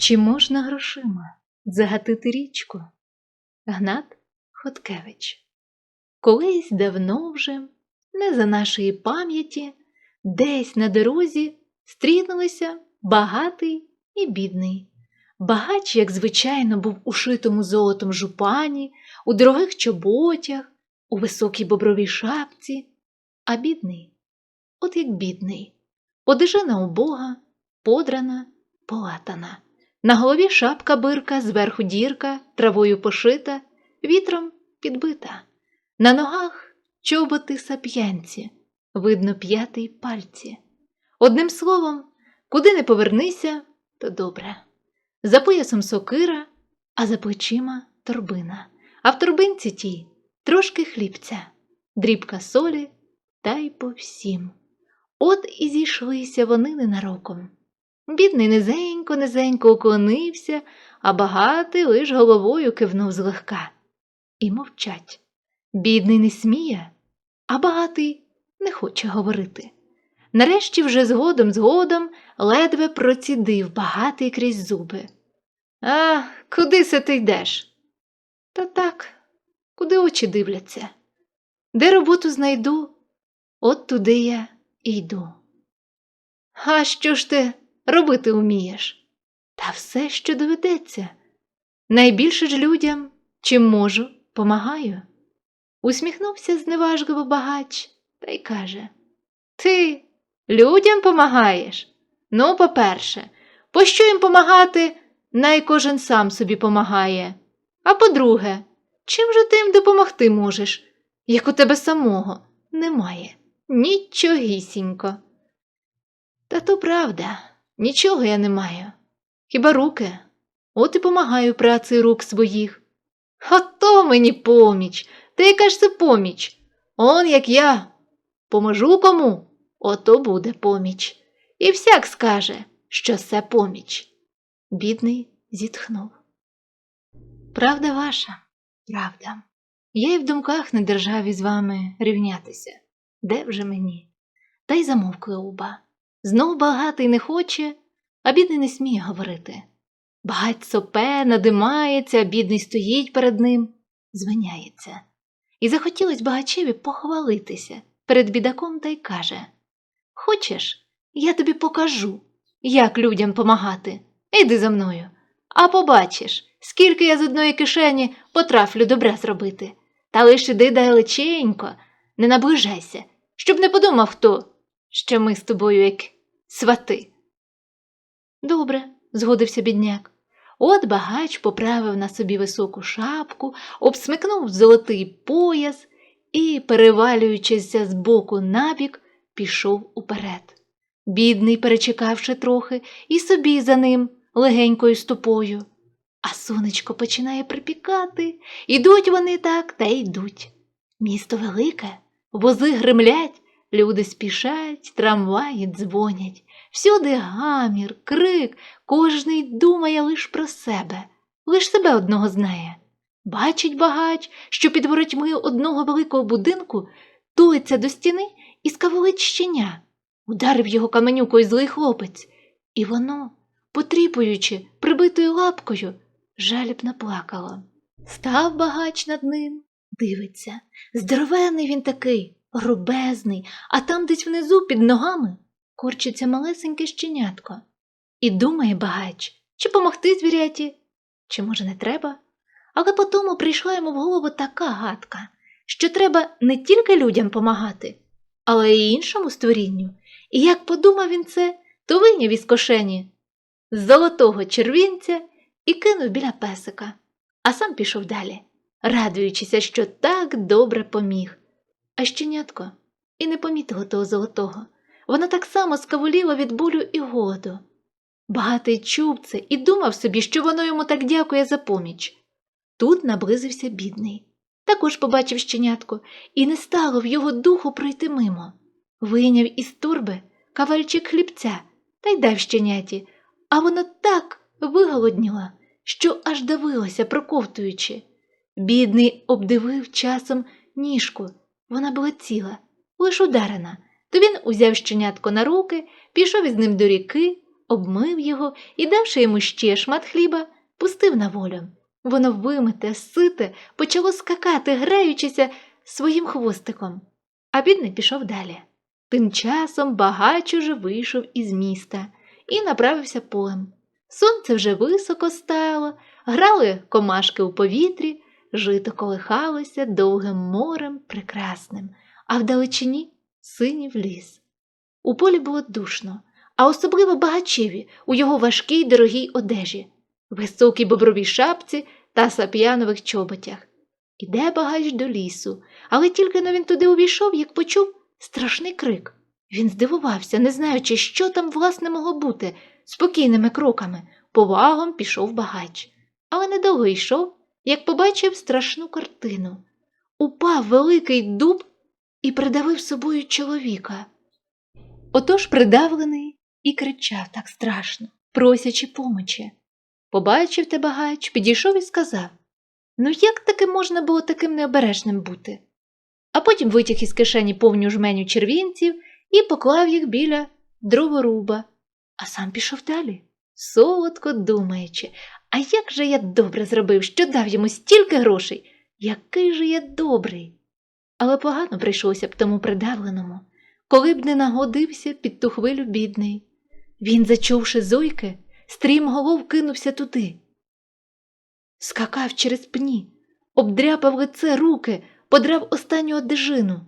Чи можна грошима загатити річку? Гнат Хоткевич. Колись давно вже, не за нашої пам'яті, десь на дорозі стрінулися багатий і бідний. Багач, як звичайно, був у шитому золотом жупані, у дорогих чоботях, у високій бобровій шапці, а бідний, от як бідний, одежина убога, подрана, полатана. На голові шапка бирка, зверху дірка, травою пошита, вітром підбита. На ногах чоботи сап'янці, видно п'ятий пальці. Одним словом, куди не повернися, то добре. За поясом сокира, а за плечима торбина, а в торбинці тій трошки хлібця, дрібка солі та й по всім. От і зійшлися вони ненароком. Бідний низенько, низенько уклонився, а багатий лиш головою кивнув злегка. І мовчать. Бідний не сміє, а багатий не хоче говорити. Нарешті вже згодом згодом ледве процідив багатий крізь зуби. А, куди се ти йдеш? Та так, куди очі дивляться? Де роботу знайду, от туди я і йду. А що ж ти робити вмієш? Та все, що доведеться. Найбільше ж людям, чим можу, помагаю. Усміхнувся зневажливо багач та й каже Ти людям помагаєш? Ну, по-перше, пощо їм помагати, най кожен сам собі помагає. А по-друге, чим же ти їм допомогти можеш, як у тебе самого немає? Нічогісінько. Та то правда, нічого я не маю. Хіба руки? От і помагаю праці рук своїх. Ото мені поміч, та яка ж це поміч? Он як я поможу кому, ото буде поміч. І всяк скаже, що це поміч. Бідний зітхнув. Правда ваша, правда. Я й в думках на державі з вами рівнятися. Де вже мені? Та й замовкли оба. Знов багатий не хоче, а бідний не сміє говорити. Багать сопе, надимається, бідний стоїть перед ним, звиняється. І захотілось багачеві похвалитися перед бідаком та й каже Хочеш, я тобі покажу, як людям помагати. Іди за мною. А побачиш, скільки я з одної кишені потрафлю добре зробити. Та лиш іди далеченько, не наближайся, щоб не подумав хто, що ми з тобою як свати. Добре, згодився бідняк. От багач поправив на собі високу шапку, обсмикнув золотий пояс і, перевалюючися з боку набік, пішов уперед. Бідний, перечекавши трохи, і собі за ним легенькою стопою. А сонечко починає припікати. Ідуть вони так та йдуть. Місто велике, вози гримлять, люди спішать, трамваї дзвонять. Всюди гамір, крик, кожний думає лиш про себе, лиш себе одного знає. Бачить багач, що під воротьми одного великого будинку тулиться до стіни і скаволить щеня. Ударив його каменюкою злий хлопець, і воно, потріпуючи прибитою лапкою, жалібно плакало. Став багач над ним, дивиться. Здоровенний він такий, грубезний, а там десь внизу під ногами корчиться малесеньке щенятко. І думає багач, чи помогти звіряті, чи, може, не треба. Але потому прийшла йому в голову така гадка, що треба не тільки людям помагати, але й іншому створінню. І як подумав він це, то вийняв із кошені з золотого червінця і кинув біля песика, а сам пішов далі, радуючися, що так добре поміг. А щенятко і не помітило того золотого. Вона так само скавуліла від болю і голоду. Багатий чув це і думав собі, що воно йому так дякує за поміч. Тут наблизився бідний. Також побачив щенятко, і не стало в його духу пройти мимо. Вийняв із турби кавальчик хлібця та й дав щеняті, а воно так виголодніла, що аж давилося, проковтуючи. Бідний обдивив часом ніжку, вона була ціла, лиш ударена. То він узяв щенятко на руки, пішов із ним до ріки, обмив його і, давши йому ще шмат хліба, пустив на волю. Воно вимите, сите, почало скакати, граючися своїм хвостиком. А бідний пішов далі. Тим часом багач уже вийшов із міста і направився полем. Сонце вже високо стало, грали комашки у повітрі, жито колихалося довгим морем прекрасним, а вдалечині синів ліс. У полі було душно, а особливо багачеві у його важкій дорогій одежі, високій бобровій шапці та сап'янових чоботях. Іде багач до лісу, але тільки но він туди увійшов, як почув страшний крик. Він здивувався, не знаючи, що там власне могло бути, спокійними кроками, повагом пішов багач. Але недовго йшов, як побачив страшну картину. Упав великий дуб і придавив собою чоловіка. Отож придавлений і кричав так страшно, просячи помочі. Побачив те багач, підійшов і сказав Ну як таки можна було таким необережним бути? А потім витяг із кишені повню жменю червінців і поклав їх біля дроворуба, а сам пішов далі, солодко думаючи, а як же я добре зробив, що дав йому стільки грошей? Який же я добрий. Але погано прийшлося б тому придавленому, коли б не нагодився під ту хвилю бідний. Він, зачувши зойки, стрім голов кинувся туди. Скакав через пні, обдряпав лице руки, подрав останню одежину,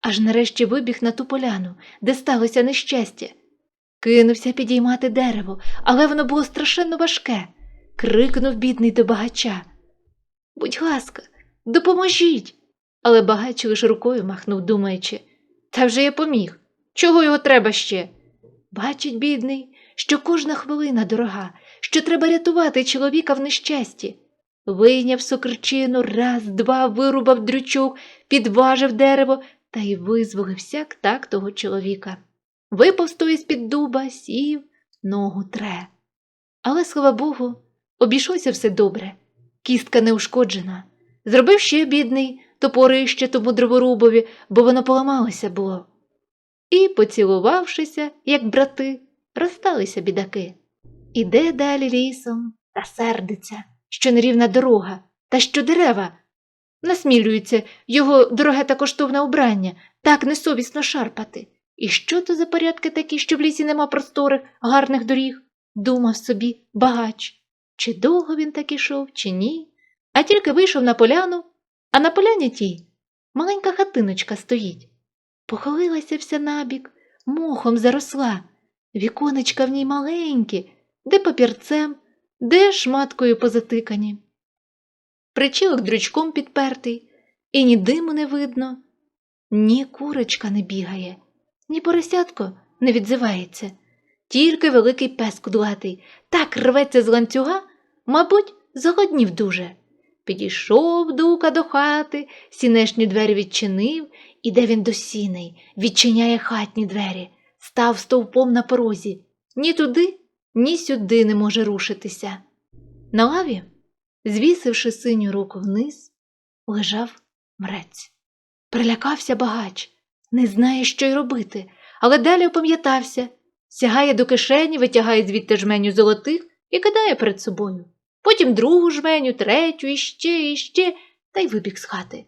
аж нарешті вибіг на ту поляну, де сталося нещастя. Кинувся підіймати дерево, але воно було страшенно важке. Крикнув бідний до багача. Будь ласка, допоможіть. Але багач лише рукою махнув, думаючи, та вже я поміг. Чого його треба ще? Бачить, бідний, що кожна хвилина дорога, що треба рятувати чоловіка в нещасті. Вийняв сокирчину, раз, два, вирубав дрючок, підважив дерево та й визволився к так того чоловіка. Випав той з-під дуба, сів, ногу тре. Але, слава Богу, обійшлося все добре. Кістка не ушкоджена. Зробив ще бідний топорище тому дроворубові, бо воно поламалося було. І, поцілувавшися, як брати, розсталися бідаки. Іде далі лісом та сердиться, що нерівна дорога, та що дерева. Насмілюється його дороге та коштовне убрання, так несовісно шарпати. І що то за порядки такі, що в лісі нема просторих, гарних доріг? Думав собі багач. Чи довго він так ішов, чи ні? А тільки вийшов на поляну, а на поляні тій маленька хатиночка стоїть. Похилилася вся набік, мохом заросла, віконечка в ній маленькі, де папірцем, де шматкою позатикані. Причілок дрючком підпертий, і ні диму не видно, ні курочка не бігає, ні поросятко не відзивається, тільки великий пес кудлатий так рветься з ланцюга, мабуть, зголоднів дуже. Підійшов дука до хати, сінешні двері відчинив, іде він до сіней, відчиняє хатні двері, став стовпом на порозі. Ні туди, ні сюди не може рушитися. На лаві, звісивши синю руку вниз, лежав мрець. Прилякався багач, не знає, що й робити, але далі опам'ятався, сягає до кишені, витягає звідти жменю золотих і кидає перед собою. Потім другу жменю, третю, іще, іще, та й вибіг з хати.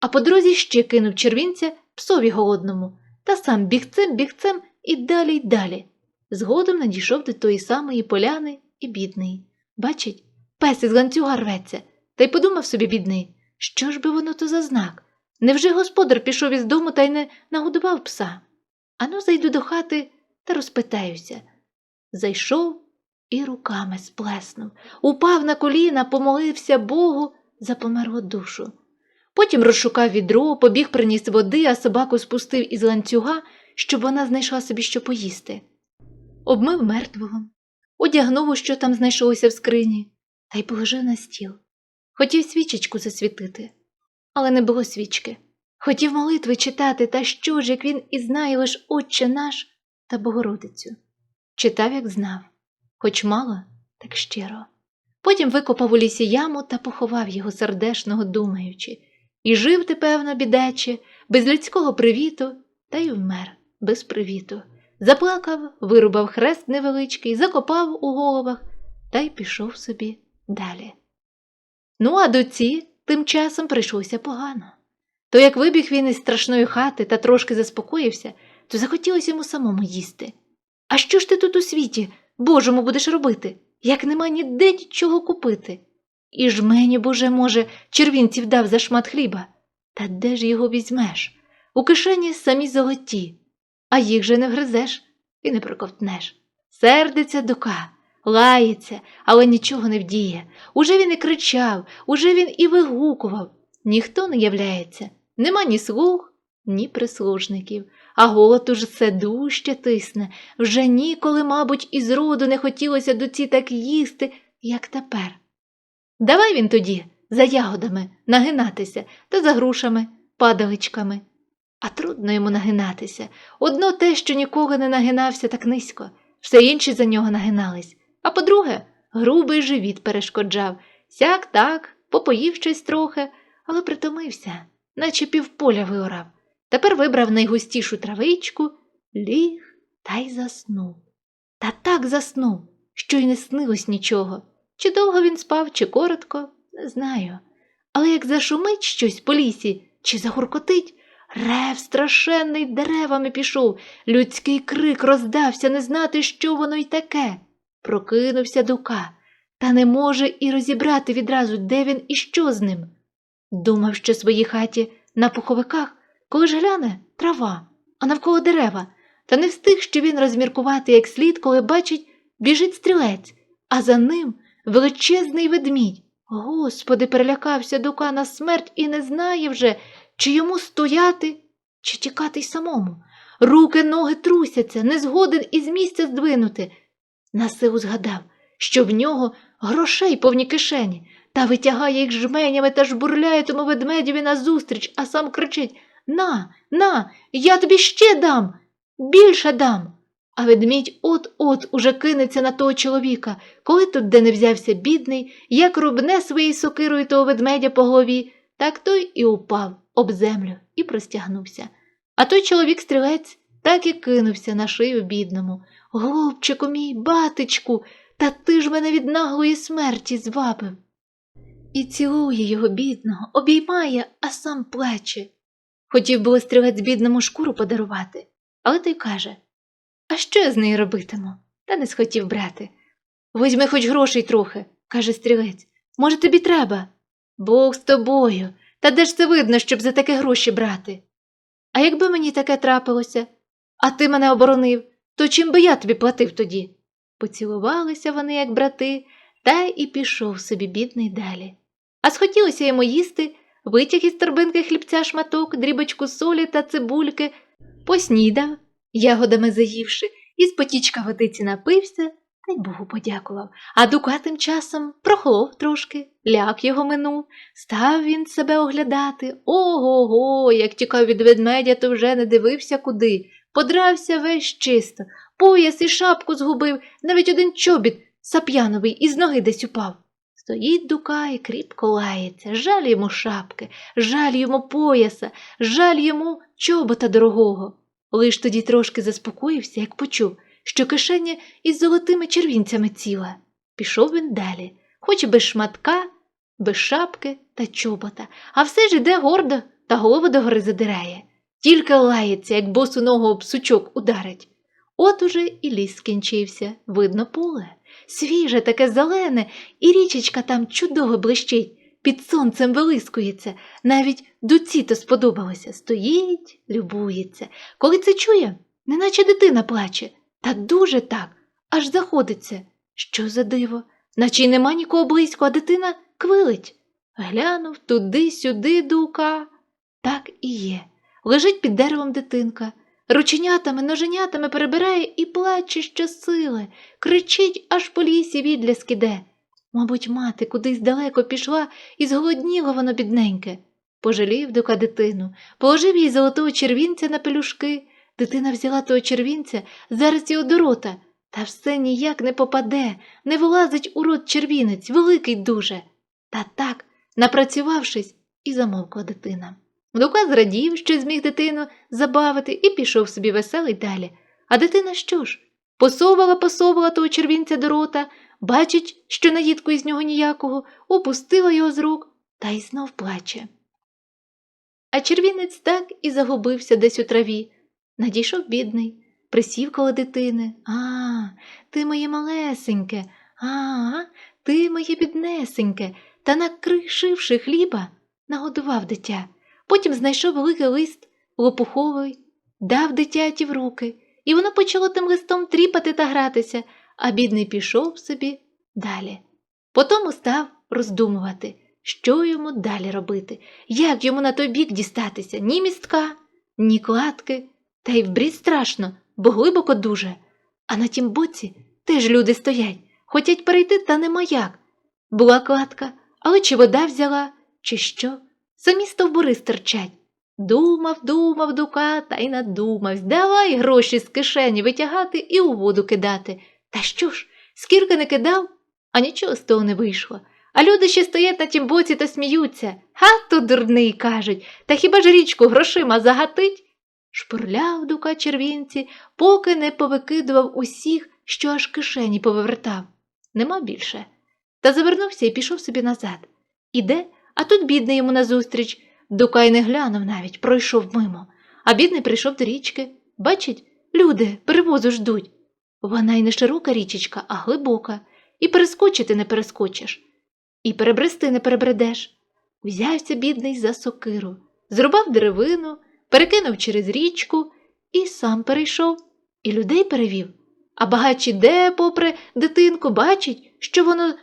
А по дорозі ще кинув червінця псові голодному, та сам бігцем, бігцем і далі й далі. Згодом надійшов до тої самої поляни і бідний. Бачить, пес із ланцюга рветься, та й подумав собі бідний, що ж би воно то за знак? Невже господар пішов із дому та й не нагодував пса? Ану, зайду до хати та розпитаюся. Зайшов і руками сплеснув, упав на коліна, помолився Богу за померлу душу. Потім розшукав відро, побіг приніс води, а собаку спустив із ланцюга, щоб вона знайшла собі що поїсти. Обмив мертвого, одягнув, що там знайшлося в скрині, та й положив на стіл. Хотів свічечку засвітити, але не було свічки. Хотів молитви читати, та що ж, як він і знає лиш Отче наш та Богородицю. Читав, як знав, хоч мало, так щиро. Потім викопав у лісі яму та поховав його сердешного, думаючи, і жив ти, певно, бідаче, без людського привіту, та й вмер без привіту, заплакав, вирубав хрест невеличкий, закопав у головах та й пішов собі далі. Ну, а доці тим часом прийшлося погано. То як вибіг він із страшної хати та трошки заспокоївся, то захотілося йому самому їсти. А що ж ти тут у світі, Божому, будеш робити, як нема ніде нічого купити? І ж мені, боже, може, червінців дав за шмат хліба. Та де ж його візьмеш? У кишені самі золоті, а їх же не вгризеш і не проковтнеш. Сердиться дука, лається, але нічого не вдіє. Уже він і кричав, уже він і вигукував. Ніхто не являється, нема ні слуг, ні прислужників, а голод уж все дужче тисне. Вже ніколи, мабуть, із роду не хотілося доці так їсти, як тепер. Давай він тоді за ягодами нагинатися та за грушами, падаличками. А трудно йому нагинатися. Одно те, що ніколи не нагинався так низько, все інші за нього нагинались. А по-друге, грубий живіт перешкоджав. Сяк так, попоїв щось трохи, але притомився, наче півполя виорав. Тепер вибрав найгустішу травичку, ліг та й заснув. Та так заснув, що й не снилось нічого. Чи довго він спав, чи коротко, не знаю. Але як зашумить щось по лісі, чи загуркотить, рев страшенний деревами пішов, людський крик роздався, не знати, що воно й таке. Прокинувся дука, та не може і розібрати відразу, де він і що з ним. Думав, що в своїй хаті на пуховиках, коли ж гляне трава, а навколо дерева, та не встиг, що він розміркувати як слід, коли бачить, біжить стрілець, а за ним величезний ведмідь. Господи, перелякався дука на смерть і не знає вже, чи йому стояти, чи тікати й самому. Руки, ноги трусяться, не згоден із місця здвинути. На силу згадав, що в нього грошей повні кишені, та витягає їх жменями та жбурляє тому ведмедєві назустріч, а сам кричить На, на, я тобі ще дам, більше дам. А ведмідь от-от уже кинеться на того чоловіка, коли тут де не взявся бідний, як рубне своєю сокирою того ведмедя по голові, так той і упав об землю і простягнувся. А той чоловік стрілець так і кинувся на шию бідному. Голубчику мій, батечку, та ти ж мене від наглої смерті звабив. І цілує його бідного, обіймає, а сам плаче. Хотів було стрілець бідному шкуру подарувати, але той каже А що я з нею робитиму? Та не схотів брати. Візьми хоч грошей трохи, каже стрілець. Може, тобі треба? Бог з тобою. Та де ж це видно, щоб за таке гроші брати? А якби мені таке трапилося, а ти мене оборонив, то чим би я тобі платив тоді? Поцілувалися вони, як брати, та і пішов собі бідний далі. А схотілося йому їсти, витяг із торбинки хлібця шматок, дрібочку солі та цибульки, поснідав, ягодами заївши, із потічка водиці напився та й Богу подякував. А дука тим часом прохлов трошки, ляк його минув, став він себе оглядати. Ого го, як тікав від ведмедя, то вже не дивився куди. Подрався весь чисто, пояс і шапку згубив, навіть один чобіт сап'яновий із ноги десь упав. Стоїть дука і кріпко лається, жаль йому шапки, жаль йому пояса, жаль йому чобота дорогого. Лиш тоді трошки заспокоївся, як почув, що кишеня із золотими червінцями ціла. Пішов він далі, хоч без шматка, без шапки та чобота, а все ж іде гордо та голову догори задирає. Тільки лається, як босу ногу об сучок ударить. От уже і ліс скінчився, видно поле. Свіже, таке зелене, і річечка там чудово блищить, під сонцем вилискується, навіть дуці то сподобалося. Стоїть, любується. Коли це чує, неначе дитина плаче, та дуже так, аж заходиться. Що за диво? Наче й нема нікого близько, а дитина квилить. Глянув туди-сюди дука. Так і є. Лежить під деревом дитинка. Рученятами, ноженятами перебирає і плаче щосили, кричить, аж по лісі відля скиде. Мабуть, мати кудись далеко пішла і зголодніло воно бідненьке. Пожалів дука дитину, положив їй золотого червінця на пелюшки. Дитина взяла того червінця, зараз його до рота, та все ніяк не попаде, не вилазить у рот червінець, великий дуже. Та так, напрацювавшись, і замовкла дитина. Лука зрадів, що зміг дитину забавити, і пішов собі веселий далі. А дитина що ж? Посовала, посовала того червінця до рота, бачить, що наїдку із нього ніякого, опустила його з рук та й знов плаче. А червінець так і загубився десь у траві. Надійшов бідний, присів коло дитини. А, ти моє малесеньке, а, ти моє біднесеньке, та накришивши хліба, нагодував дитя. Потім знайшов великий лист лопуховий, дав дитяті в руки, і воно почало тим листом тріпати та гратися, а бідний пішов собі далі. Потому став роздумувати, що йому далі робити, як йому на той бік дістатися, ні містка, ні кладки, та й вбрід страшно, бо глибоко дуже. А на тім боці теж люди стоять, хотять перейти, та нема як. Була кладка, але чи вода взяла, чи що? Самі стовбури стирчать. Думав, думав дука, та й надумав. Давай гроші з кишені витягати і у воду кидати. Та що ж, скільки не кидав, а нічого з того не вийшло. А люди ще стоять на тім боці та сміються. Га то дурний, кажуть, та хіба ж річку грошима загатить? Шпурляв дука червінці, поки не повикидував усіх, що аж кишені повивертав. Нема більше. Та завернувся і пішов собі назад. Іде, а тут бідний йому назустріч. Дука й не глянув навіть, пройшов мимо. А бідний прийшов до річки. Бачить, люди перевозу ждуть. Вона й не широка річечка, а глибока, і перескочити не перескочиш, і перебрести не перебредеш. Взявся бідний за сокиру, зрубав деревину, перекинув через річку і сам перейшов, і людей перевів. А багач іде, попри дитинку, бачить, що воно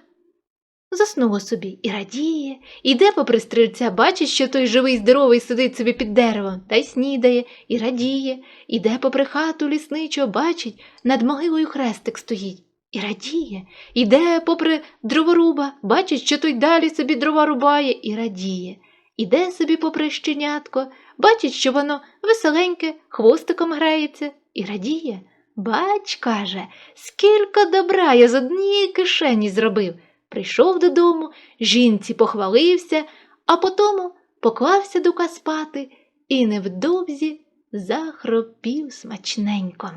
заснуло собі і радіє, іде попри стрільця, бачить, що той живий, здоровий сидить собі під деревом та й снідає, і радіє, іде попри хату лісничого, бачить, над могилою хрестик стоїть. І радіє, іде попри дроворуба, бачить, що той далі собі дрова рубає, і радіє. Іде собі попри щенятко, бачить, що воно веселеньке, хвостиком грається, і радіє. Бач, каже, скільки добра я з однієї кишені зробив. Прийшов додому, жінці похвалився, а потому поклався дука спати і невдовзі захропів смачненько.